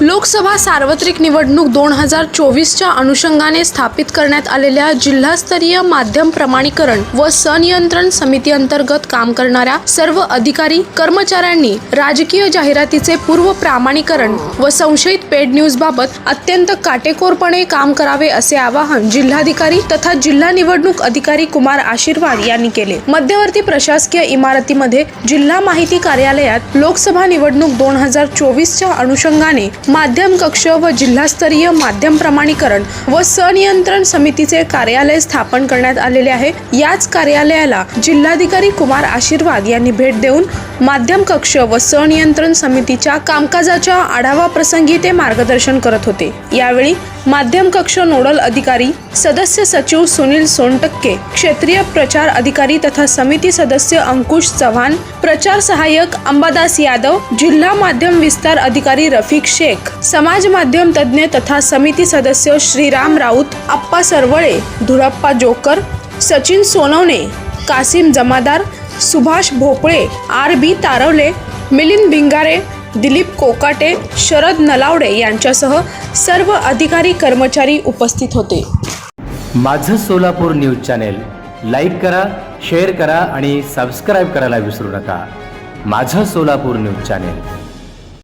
लोकसभा सार्वत्रिक निवडणूक दोन हजार चोवीसच्या अनुषंगाने स्थापित करण्यात आलेल्या जिल्हास्तरीय माध्यम प्रमाणीकरण व संनियंत्रण समिती अंतर्गत काम करणाऱ्या सर्व अधिकारी कर्मचाऱ्यांनी राजकीय जाहिरातीचे पूर्व प्रामाणीकरण व संशयित पेड न्यूज बाबत अत्यंत काटेकोरपणे काम करावे असे आवाहन जिल्हाधिकारी तथा जिल्हा निवडणूक अधिकारी कुमार आशीर्वाद यांनी केले. मध्यवर्ती प्रशासकीय इमारतीमध्ये जिल्हा माहिती कार्यालयात लोकसभा निवडणूक दोन हजार चोवीसच्या अनुषंगाने माध्यम कक्ष व जिल्हास्तरीय माध्यम प्रमाणीकरण व सनियंत्रण समितीचे कार्यालय स्थापन करण्यात आलेले आहे. याच कार्यालयाला जिल्हाधिकारी कुमार आशीर्वाद यांनी भेट देऊन माध्यम कक्ष व संनियंत्रण समितीच्या कामकाजाच्या आढावा प्रसंगी ते मार्गदर्शन करत होते. यावेळी माध्यम कक्ष नोडल अधिकारी सदस्य सचिव सुनील सोनटक्के क्षेत्रीय प्रचार अधिकारी तथा समिती सदस्य अंकुश चव्हाण प्रचार सहाय्यक अंबादास यादव जिल्हा माध्यम विस्तार अधिकारी रफिक शेख समाज माध्यम तज्ज्ञ तथा समिती सदस्य श्रीराम राऊत आप्पा सरवळे धुरप्पा जोकर सचिन सोनवणे कासिम जमादार सुभाष भोपळे आर बी तारवले मिलिंद भिंगारे दिलीप कोकाटे शरद नलावडे यांच्यासह सर्व अधिकारी कर्मचारी उपस्थित होते. माझं सोलापूर न्यूज चॅनेल लाईक करा शेअर करा आणि सबस्क्राईब करायला विसरू नका. माझं सोलापूर न्यूज चॅनेल.